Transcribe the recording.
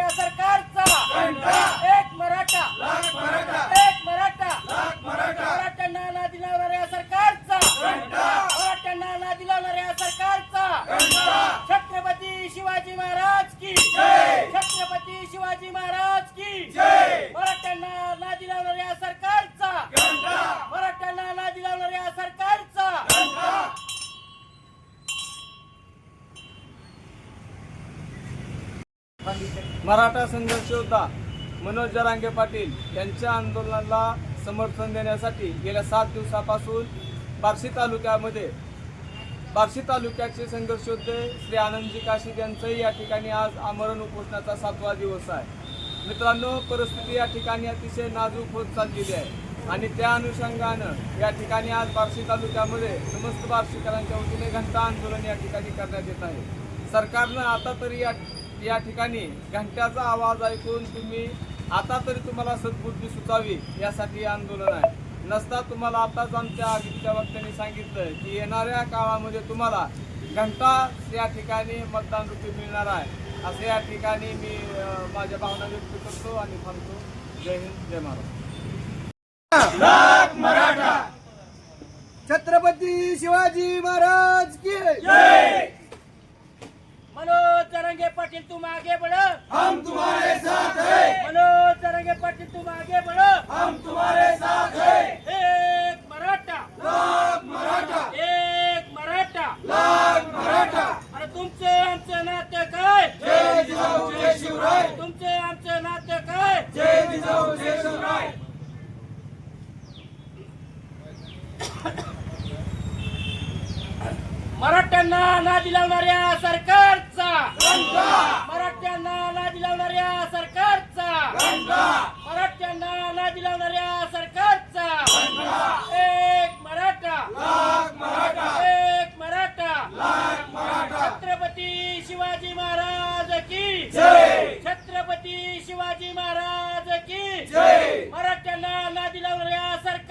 acercarse. Maratha संघर्ष योद्धा मनोज जरांगे पाटील यांच्या आंदोलनाला समर्थन देण्यासाठी गेल्या सात दिवसापासून बार्शी तालुक्यामध्ये बार्शी तालुक्याचे संघर्ष योद्धे श्री आनंदजी काशीद यांचंही या ठिकाणी आज आमरण उपोषणाचा सातवा दिवस आहे. मित्रांनो परिस्थिती या ठिकाणी अतिशय नाजूक होत चाललेली आहे आणि त्या अनुषंगानं या ठिकाणी आज बार्शी तालुक्यामध्ये समस्त बार्शीकरांच्या वतीने घंटा आंदोलन या ठिकाणी करण्यात येत आहे. सरकारनं आता तरी या या ठिकाणी घंट्याचा आवाज ऐकून तुम्ही आता तरी तुम्हाला सद्बुद्धी सुचावी यासाठी आंदोलन आहे. नसता तुम्हाला आताच आमच्या आगीच्या वक्त्यांनी सांगितलं की येणाऱ्या काळामध्ये तुम्हाला घंटा या ठिकाणी मतदान रूपी मिळणार आहे. असं या ठिकाणी मी माझ्या भावना व्यक्त करतो आणि थांबतो जय हिंद जय महाराज छत्रपती शिवाजी महाराज की मनोज तरंगे पाटील तू मागे बड हम तुम्हारे मराठ्यांना नादी लावणाऱ्या सरकारचा. मराठ्यांना नादी लावणाऱ्या सरकारचा. मराठ्यांना नादी लावणाऱ्या सरकारचा. एक मराठा. एक मराठा. छत्रपती शिवाजी महाराज की छत्रपती शिवाजी महाराज की मराठ्यांना नादी लावणाऱ्या सरकार